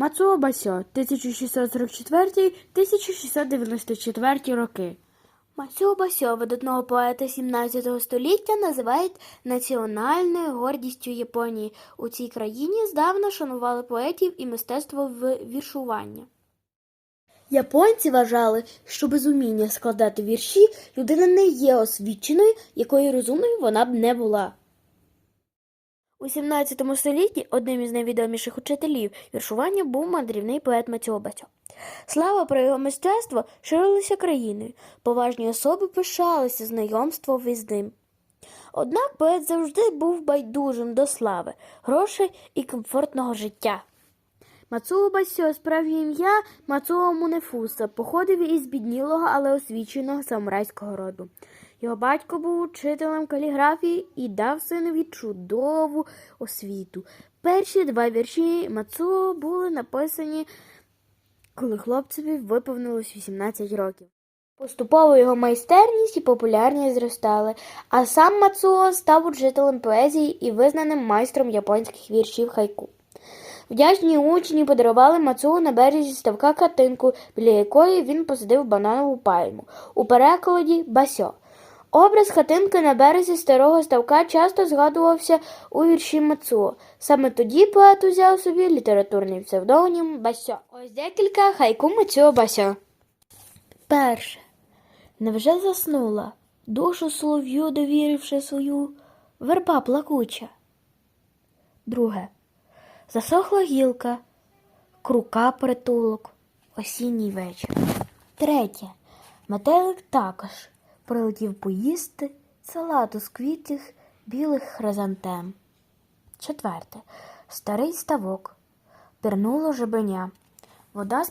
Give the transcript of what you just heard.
Мацуо Басьо 1644-1694 роки. Мацуо Басьо, видатного поета 17 століття, називають національною гордістю Японії. У цій країні здавна шанували поетів і мистецтво в віршування. Японці вважали, що без уміння складати вірші людина не є освіченою, якою розумною вона б не була. У 17 столітті одним із найвідоміших учителів віршування був мандрівний поет Басьо. Слава про його мистецтво ширилася країною, поважні особи пишалися знайомством із ним. Однак поет завжди був байдужим до слави, грошей і комфортного життя. Мацуо Басьо, справжнє ім'я Мацуо Мунефуса, походив із біднілого, але освіченого самурайського роду. Його батько був учителем каліграфії і дав синові чудову освіту. Перші два вірші Мацуо були написані, коли хлопцеві виповнилось 18 років. Поступово його майстерність і популярність зростали, а сам Мацуо став учителем поезії і визнаним майстром японських віршів хайку. Вдячні учні подарували Мацуо на березі ставка катинку, біля якої він посадив бананову пальму. У перекладі Басьо. Образ хатинки на березі старого ставка часто згадувався у вірші Мацуо. Саме тоді поет узяв собі літературний псевдонім Басьо. Ось декілька хайку Мацуо Басьо. Перше. Невже заснула, душу солов'ю довіривши свою, верба плакуча? Друге. Засохла гілка, крука притулок, осінній вечір. Третє. Метелик також прилетів поїсти салату з квітів білих хризантем. Четверте. Старий ставок. Пірнуло жебеня. Вода